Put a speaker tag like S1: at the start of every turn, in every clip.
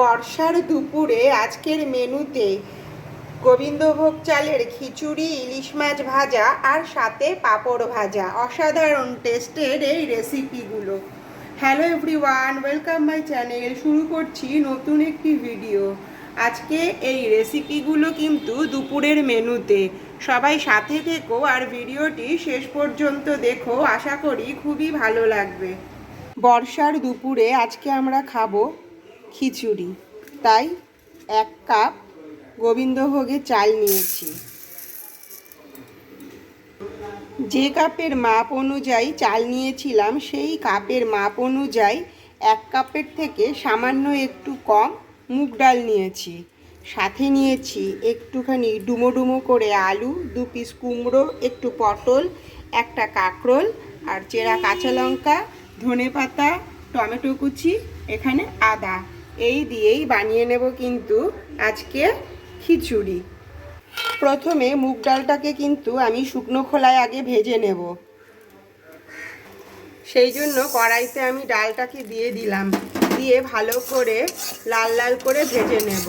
S1: বর্ষার দুপুরে আজকের মেনুতে গোবিন্দভোগ চালের খিচুড়ি, ইলিশ মাছ ভাজা আর সাথে পাঁপড় ভাজা। অসাধারণ টেস্টের এই রেসিপিগুলো। Hello everyone, welcome my channel. শুরু করছি নতুন একটি ভিডিও। আজকে এই রেসিপিগুলো কিন্তু দুপুরের মেনুতে। সবাই সাথে থেকো আর ভিডিওটি শেষ পর্যন্ত দেখো। আশা করি খুবই ভালো লাগবে। বর্ষার দুপুরে আজকে আমরা খাব খিচুড়ি। তাই এক কাপ গোবিন্দভোগে চাল নিয়েছি। যে কাপের মাপ অনুযায়ী চাল নিয়েছিলাম, সেই কাপের মাপ অনুযায়ী এক কাপের থেকে সামান্য একটু কম মুগ ডাল নিয়েছি। সাথে নিয়েছি একটুখানি ডুমো ডুমো করে আলু, দু পিস কুমড়ো, একটু পটল, একটা কাঁকরোল আর চেরা কাঁচা লঙ্কা ধনে পাতা টমেটো কুচি, এখানে আদা। এই দিয়েই বানিয়ে নেব কিন্তু আজকে খিচুড়ি। প্রথমে মুগ ডালটাকে কিন্তু আমি শুকনো খোলায় আগে ভেজে নেব। সেই জন্য কড়াইতে আমি ডালটাকে দিয়ে দিলাম। দিয়ে ভালো করে লাল লাল করে ভেজে নেব।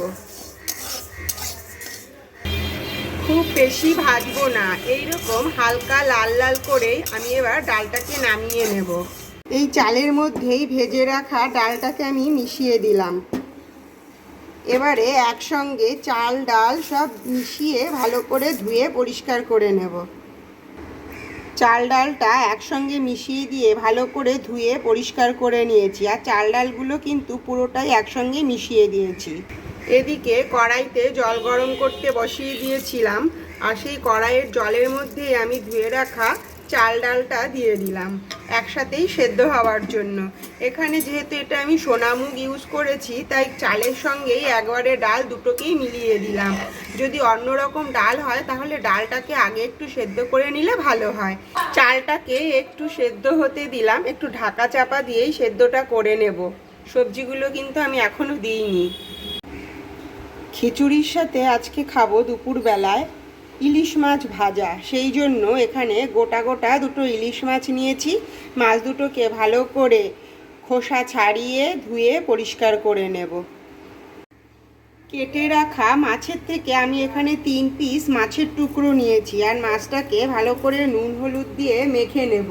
S1: খুব বেশি ভাজবো না, এইরকম হালকা লাল লাল করেই আমি এবার ডালটাকে নামিয়ে নেব। এই চালের মধ্যেই ভেজে রাখা ডালটাকে আমি মিশিয়ে দিলাম। এবারে একসঙ্গে চাল, ডাল সব মিশিয়ে ভালো করে ধুয়ে পরিষ্কার করে নেব। চাল, ডালটা একসঙ্গে মিশিয়ে দিয়ে ভালো করে ধুয়ে পরিষ্কার করে নিয়েছি আর চাল, ডালগুলো কিন্তু পুরোটাই একসঙ্গে মিশিয়ে দিয়েছি। এদিকে কড়াইতে জল গরম করতে বসিয়ে দিয়েছিলাম আর সেই কড়াইয়ের জলের মধ্যে আমি ধুয়ে রাখা চাল ডালটা দিয়ে দিলাম একসাথেই সেদ্ধ হওয়ার জন্য। এখানে যেহেতু এটা আমি সোনামুগ ইউজ করেছি, তাই চালের সঙ্গেই একবারে ডাল দুটোকেই মিলিয়ে দিলাম। যদি অন্য রকম ডাল হয়, তাহলে ডালটাকে আগে একটু সেদ্ধ করে নিলে ভালো হয়। চালটাকে একটু সেদ্ধ হতে দিলাম, একটু ঢাকা চাপা দিয়েই সেদ্ধটা করে নেব। সবজিগুলো কিন্তু আমি এখনও দিইনি। খিচুড়ির সাথে আজকে খাব দুপুরবেলায় ইলিশ মাছ ভাজা। সেই জন্য এখানে গোটা গোটা দুটো ইলিশ মাছ নিয়েছি। মাছ দুটোকে ভালো করে খোসা ছাড়িয়ে ধুয়ে পরিষ্কার করে নেব। কেটে রাখা মাছের থেকে আমি এখানে তিন পিস মাছের টুকরো নিয়েছি আর মাছটাকে ভালো করে নুন, হলুদ দিয়ে মেখে নেব।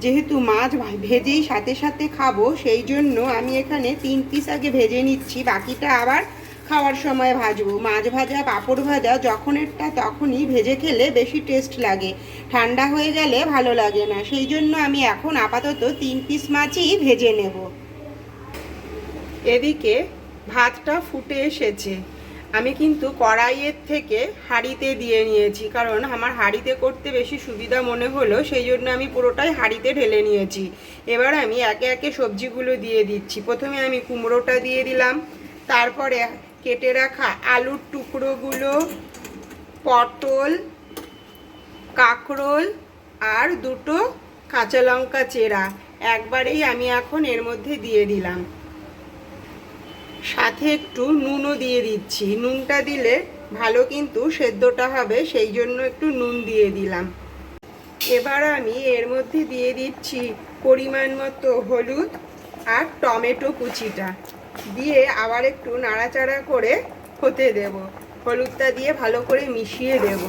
S1: যেহেতু মাছ ভেজেই সাথে সাথে খাব, সেই জন্য আমি এখানে তিন পিস আগে ভেজে নিচ্ছি। বাকিটা আবার খাওয়ার সময় ভাজবো। মাছ ভাজা, পাঁপড় ভাজা, যখনেরটা তখনই ভেজে খেলে বেশি টেস্ট লাগে। ঠান্ডা হয়ে গেলে ভালো লাগে না। সেই জন্য আমি এখন আপাতত তিন পিস মাছই ভেজে নেব। এদিকে ভাতটা ফুটে এসেছে। আমি কিন্তু কড়াইয়ের থেকে হাঁড়িতে দিয়ে নিয়েছি। কারণ আমার হাঁড়িতে করতে বেশি সুবিধা মনে হলো, সেই জন্য আমি পুরোটাই হাঁড়িতে ঢেলে নিয়েছি। এবার আমি একে একে সবজিগুলো দিয়ে দিচ্ছি। প্রথমে আমি কুমড়োটা দিয়ে দিলাম। তারপরে কেটে রাখা আলুর টুকরোগুলো, পটল, কাঁকরোল আর দুটো কাঁচা লঙ্কা চেরা। একবারেই আমি এখন এর মধ্যে দিয়ে দিলাম। সাথে একটু নুনও দিয়ে দিচ্ছি। নুনটা দিলে ভালো কিন্তু সেদ্ধটা হবে, সেই জন্য একটু নুন দিয়ে দিলাম। এবার আমি এর মধ্যে দিয়ে দিচ্ছি পরিমাণ মতো হলুদ আর টমেটো কুচিটা। দিয়ে আবার একটু নাড়াচাড়া করে হতে দেব। হলুদটা দিয়ে ভালো করে মিশিয়ে দেব।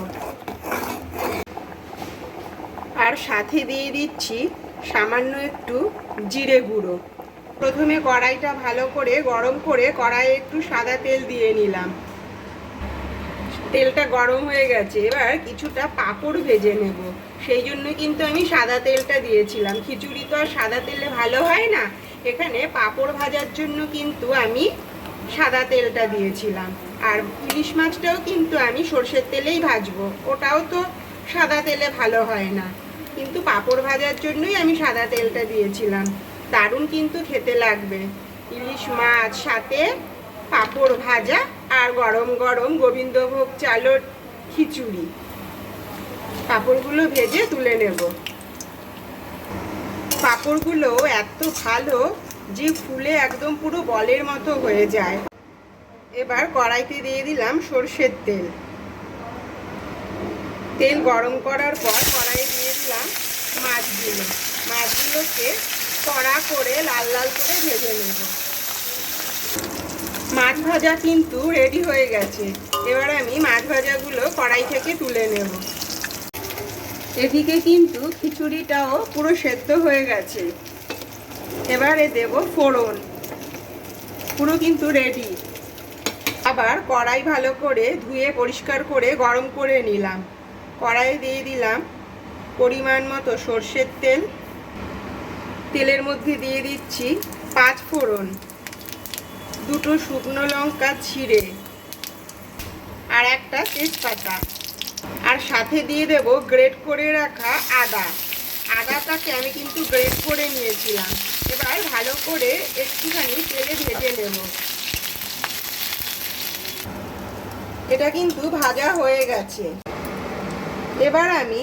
S1: আর সাথে দিয়ে দিচ্ছি সামান্য একটু জিরে গুঁড়ো। প্রথমে কড়াইটা ভালো করে গরম করে কড়াইয়ে একটু সাদা তেল দিয়ে নিলাম। তেলটা গরম হয়ে গেছে, এবার কিছুটা পাঁপড় ভেজে নেব। সেই জন্য কিন্তু আমি সাদা তেলটা দিয়েছিলাম। খিচুড়ি তো আর সাদা তেলে ভালো হয় না। এখানে পাঁপড় ভাজার জন্য কিন্তু আমি সাদা তেলটা দিয়েছিলাম। আর ইলিশ মাছটাও কিন্তু আমি সর্ষের তেলেই ভাজবো। ওটাও তো সাদা তেলে ভালো হয় না। কিন্তু পাঁপড় ভাজার জন্যই আমি সাদা তেলটা দিয়েছিলাম। দারুণ কিন্তু খেতে লাগবে। ইলিশ মাছ সাথে পাঁপড় ভাজা আর গরম গরম গোবিন্দভোগ চালোর খিচুড়ি। পাঁপড়গুলো ভেজে তুলে নেব। পাঁপড়গুলো এত ভালো যে ফুলে একদম পুরো বলের মতো হয়ে যায়। এবার কড়াইতে দিয়ে দিলাম সর্ষের তেল। তেল গরম করার পর কড়াইয়ে দিয়ে দিলাম মাছগুলো। মাছগুলোকে কড়া করে লাল লাল করে ভেজে নেব। মাছ ভাজা কিন্তু রেডি হয়ে গেছে। এবার আমি মাছ ভাজাগুলো কড়াই থেকে তুলে নেব। এদিকে কিন্তু খিচুড়িটাও পুরো সেদ্ধ হয়ে গেছে। এবারে দেব ফোড়ন। পুরো কিন্তু রেডি আবার কড়াই ভালো করে ধুয়ে পরিষ্কার করে গরম করে নিলাম। কড়াই দিয়ে দিলাম পরিমাণ মতো সর্ষের তেল। তেলের মধ্যে দিয়ে দিচ্ছি পাঁচ ফোড়ন। দুটো শুকনো লঙ্কা ছিঁড়ে। আর একটা তেজপাতা। আর সাথে দিয়ে দেব গ্রেট করে রাখা আদা। আদাটাকে আমি কিন্তু গ্রেট করে নিয়েছিলাম। এবার ভালো করে একটুখানি তেলে ভেজে নেব। এটা কিন্তু ভাজা হয়ে গেছে। এবার আমি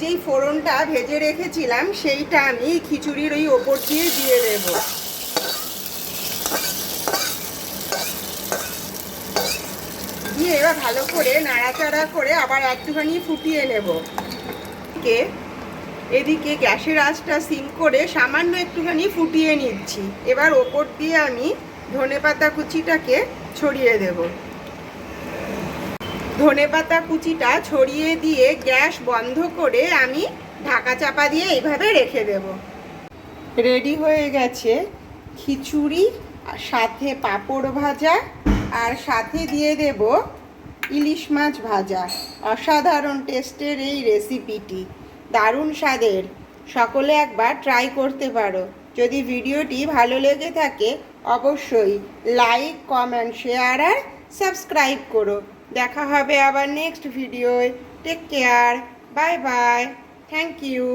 S1: যেই ফোড়নটা ভেজে রেখেছিলাম, সেইটা আমি খিচুড়ির ওই ওপর দিয়ে দিয়ে দেবো। দিয়ে এবার ভালো করে নাড়াচাড়া করে আবার একটুখানি ফুটিয়ে নেব। কে এদিকে গ্যাসের আঁচটা সিম করে সামান্য একটুখানি ফুটিয়ে নিচ্ছি। এবার ওপর দিয়ে আমি ধনেপাতা কুচিটাকে ছড়িয়ে দেব। ধনেপাতা কুচিটা ছড়িয়ে দিয়ে গ্যাস বন্ধ করে আমি ঢাকা চাপা দিয়ে এইভাবে রেখে দেব। রেডি হয়ে গেছে খিচুড়ি, সাথে পাঁপড় ভাজা, আর সাথে দিয়ে দেব ইলিশ মাছ ভাজা, অসাধারণ টেস্টের এই রেসিপিটি দারুণ স্বাদের। সকলে একবার ট্রাই করতে পারো। যদি ভিডিওটি ভালো লেগে থাকে, অবশ্যই লাইক কমেন্ট শেয়ার আর সাবস্ক্রাইব করো। দেখা হবে আবার next ভিডিওয় take care bye bye thank you